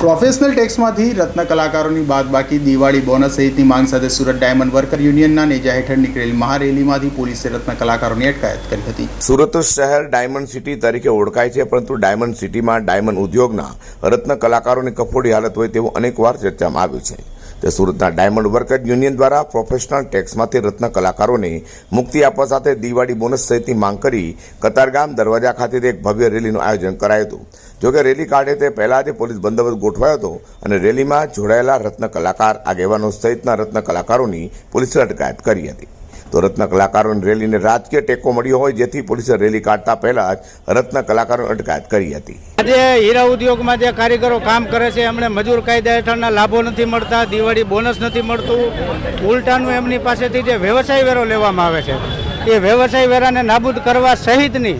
Professional ટેક્સમાંથી રત્ન કલાકારોની બાદબાકી, દિવાળી બોનસ સહિતની માંગ સાથે સુરત ડાયમંડ વર્કર યુનિયનના નેજા હેઠળ નીકળેલી મહારેલીમાંથી પોલીસે રત્ન કલાકારોની અટકાયત કરી હતી. સુરત શહેર ડાયમંડ સિટી તરીકે ઓળખાય છે, પરંતુ ડાયમંડ સિટીમાં ડાયમંડ ઉદ્યોગના રત્ન કલાકારોની કફોડી હાલત હોય તેવું અનેકવાર ચર્ચામાં આવ્યું છે. તે સુરતના ડાયમંડ વર્કર યુનિયન દ્વારા પ્રોફેશનલ ટેક્સમાંથી રત્ન કલાકારોને મુક્તિ આપવા સાથે દિવાળી બોનસ સહિતની માંગ કરી કતારગામ દરવાજા ખાતે એક ભવ્ય રેલીનું આયોજન કરાયું હતું. જોકે રેલી કાઢે તે પહેલાં જ પોલીસ બંદોબસ્ત ગોઠવાયો હતો અને રેલીમાં જોડાયેલા રત્ન કલાકાર, આગેવાનો સહિતના રત્ન કલાકારોની પોલીસે અટકાયત કરી હતી. રત્ન કલાકારોની રેલીને રાજકીય ટેકો મળ્યો હોય, જેથી પોલીસે રેલી કાઢતા પહેલા જ રત્ન કલાકારોની અટકાયત કરી હતી. આજે હીરા ઉદ્યોગમાં જે કારીગરો કામ કરે છે, એમણે મજૂર કાયદા હેઠળના લાભો નથી મળતા, દિવાળી બોનસ નથી મળતું. ઉલટાનું એમની પાસેથી જે વ્યવસાય વેરો લેવામાં આવે છે, એ વ્યવસાય વેરાને નાબૂદ કરવા સહિતની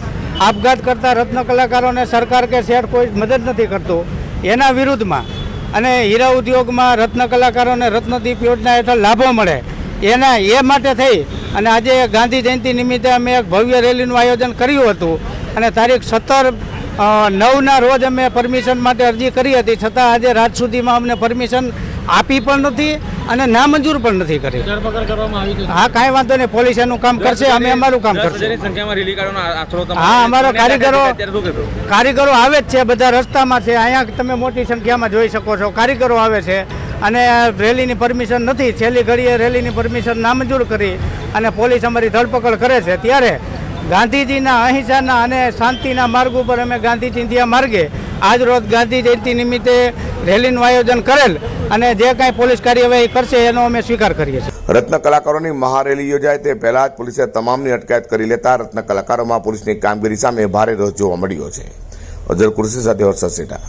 આપઘાત કરતા રત્ન કલાકારોને સરકાર કે શેઠ કોઈ મદદ નથી કરતું. એના વિરુદ્ધમાં અને હીરા ઉદ્યોગમાં રત્ન કલાકારોને રત્નદીપ યોજના હેઠળ લાભો મળે એના એ માટે થઈ. અને આજે ગાંધી જયંતિ નિમિત્તે અમે એક ભવ્ય રેલીનું આયોજન કર્યું હતું. અને તારીખ સત્તર નવના રોજ અમે પરમિશન માટે અરજી કરી હતી. છતાં આજે રાત સુધીમાં અમને પરમિશન આપી પણ નથી અને નામંજૂર પણ નથી કરી. હા કાંઈ વાંધો નહીં. પોલીસ એનું કામ કરશે અમે અમારું કામ કરશું. હા, અમારો કારીગરો-? કારીગરો આવે જ છે બધા રસ્તામાં છે. અહીંયા તમે મોટી સંખ્યામાં જોઈ શકો છો. કારીગરો આવે છે. અને રેલીની પરમિશન નથી. છેલ્લી ઘડીએ રેલીની પરમિશન નામંજૂર કરી અને પોલીસ અમારી ધરપકડ કરે છે. ત્યારે ગાંધીજીના અહિંસાના અને શાંતિના માર્ગ ઉપર અમે ગાંધી ચિંધ્યા માર્ગે આજ રોજ ગાંધી જયંતિ નિમિત્તે રેલીનું આયોજન કરેલ અને જે કાંઈ પોલીસ કાર્યવાહી કરશે એનો અમે સ્વીકાર કરીએ છીએ. રત્ન કલાકારોની મહારેલી યોજાય તે પહેલાં જ પોલીસે તમામની અટકાયત કરી લેતા રત્ન કલાકારોમાં પોલીસની કામગીરી સામે ભારે રોષ જોવા મળ્યો છે. અઝર કુર્સી સાથે હર્ષદ સેઠા.